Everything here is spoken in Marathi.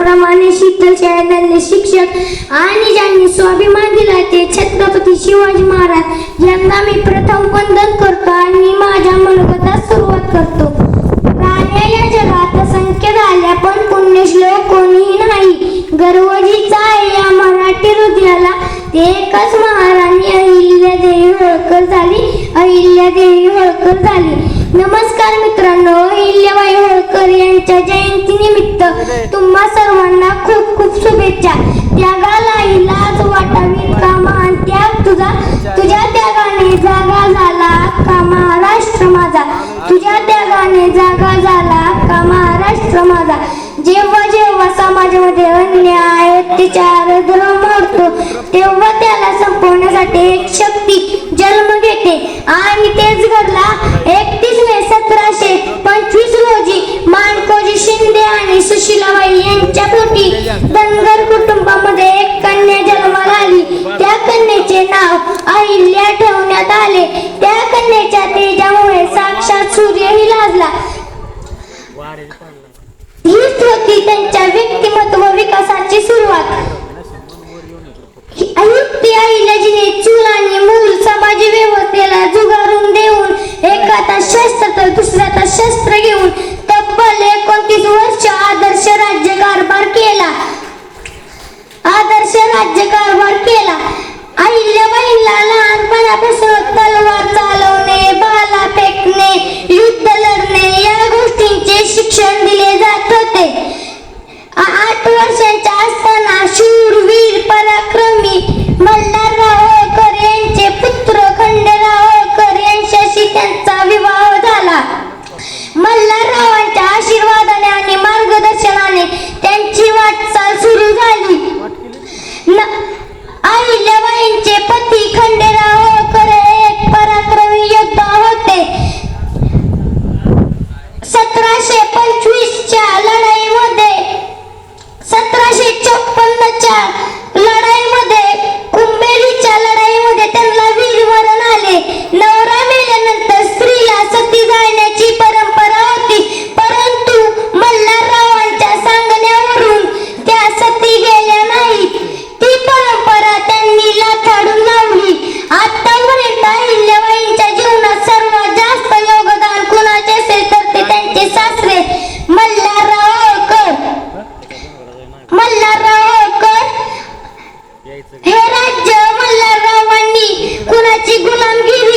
त्याप्रमाणे शीतल शाळेतले शिक्षक आणि ज्यांनी स्वाभिमान दिला ते छत्रपती शिवाजी महाराज यांना मी प्रथम वंदन करतो आणि माझ्या मनोगतात सुरुवात करतो. प्राण्या या जगात असंख्य झाल्या पण पुण्यश्लोक कोणीही नाही. गर्वजीचा आहे या मराठी हृदयाला. ते एकच महाराणी अहिल्या देवी होळकर झाली अहिल्या देवी होळकर झाली. नमस्कार मित्रांनो यांच्या जयंती निमित्त तुम्हा सर्वांना खूप खूप शुभेच्छा. त्यागाला इलाज वाटावी कामा त्याग तुझा. तुझ्या त्यागाने जागा झाला का महाराष्ट्र माझा. तुझ्या त्यागाने जागा झाला का महाराष्ट्र माझा. जेव्हा जेव्हा समाजामध्ये अन्याय अत्याचार धर्म वाढतो तेव्हा त्याला संपवण्यासाठी एक शक्ती ठेवण्यात आले. त्या कन्याच्या तेजामुळे साक्षात सूर्यही लाजला. हीच होती त्यांच्या व्यक्तिमत्व विकासाची सुरुवात. युक्ती अहिल्याजीने चूल आणि मूल समाज व्यवस्थेला जुगारून देऊन एका हातात शस्त्र तर दुसऱ्या हातात शस्त्र घेऊन तब्बल एकोणतीस वर्ष आदर्श राज्य कारभार केला. आदर्श राज्य कारभार केला. अहिल्याबाईंना लहानपणापासून तलवार चालवणे बाला पंचवीसच्या लढाईमध्ये Ibu Nanggini.